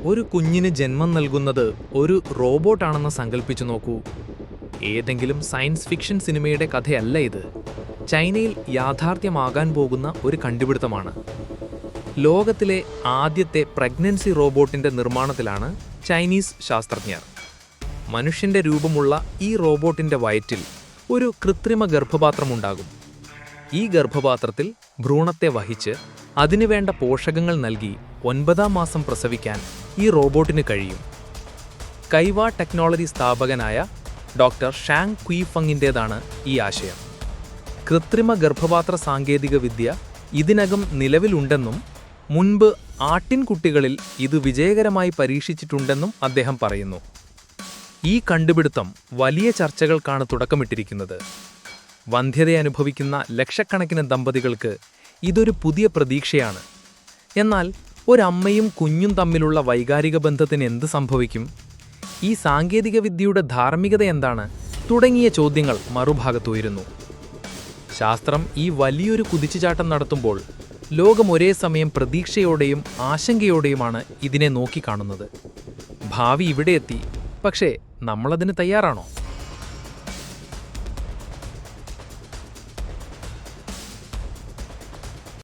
ഒരു കുഞ്ഞിന് ജന്മം നൽകുന്നത് ഒരു റോബോട്ടാണെന്ന് സങ്കല്പിച്ചു നോക്കൂ. ഏതെങ്കിലും സയൻസ് ഫിക്ഷൻ സിനിമയുടെ കഥയല്ല ഇത്. ചൈനയിൽ യാഥാർത്ഥ്യമാകാൻ പോകുന്ന ഒരു കണ്ടുപിടുത്തമാണ്. ലോകത്തിലെ ആദ്യത്തെ പ്രഗ്നൻസി റോബോട്ടിന്റെ നിർമ്മാണത്തിലാണ് ചൈനീസ് ശാസ്ത്രജ്ഞർ. മനുഷ്യന്റെ രൂപമുള്ള ഈ റോബോട്ടിന്റെ വയറ്റിൽ ഒരു കൃത്രിമ ഗർഭപാത്രമുണ്ടാകും. ഈ ഗർഭപാത്രത്തിൽ ഭ്രൂണത്തെ വഹിച്ച് അതിനുവേണ്ട പോഷകങ്ങൾ നൽകി ഒൻപതാം മാസം പ്രസവിക്കാൻ ഈ റോബോട്ടിന് കഴിയും. കൈവ ടെക്നോളജി സ്ഥാപകനായ ഡോക്ടർ ഷാങ് ക്വീഫങ്ങിന്റേതാണ് ഈ ആശയം. കൃത്രിമ ഗർഭപാത്ര സാങ്കേതികവിദ്യ ഇതിനകം നിലവിലുണ്ടെന്നും മുൻപ് ആട്ടിൻകുട്ടികളിൽ ഇത് വിജയകരമായി പരീക്ഷിച്ചിട്ടുണ്ടെന്നും അദ്ദേഹം പറയുന്നു. ഈ കണ്ടുപിടുത്തം വലിയ ചർച്ചകൾക്കാണ് തുടക്കമിട്ടിരിക്കുന്നത്. വന്ധ്യത അനുഭവിക്കുന്ന ലക്ഷക്കണക്കിന് ദമ്പതികൾക്ക് ഇതൊരു പുതിയ പ്രതീക്ഷയാണ്. എന്നാൽ ഒരമ്മയും കുഞ്ഞും തമ്മിലുള്ള വൈകാരിക ബന്ധത്തിന് എന്ത് സംഭവിക്കും? ഈ സാങ്കേതികവിദ്യയുടെ ധാർമ്മികത എന്താണ്? തുടങ്ങിയ ചോദ്യങ്ങൾ മറുഭാഗത്തുയരുന്നു. ശാസ്ത്രം ഈ വലിയൊരു കുതിച്ചുചാട്ടം നടത്തുമ്പോൾ ലോകം ഒരേ സമയം പ്രതീക്ഷയോടെയും ആശങ്കയോടെയുമാണ് ഇതിനെ നോക്കിക്കാണുന്നത്. ഭാവി ഇവിടെ എത്തി. പക്ഷേ നമ്മളതിന് തയ്യാറാണോ?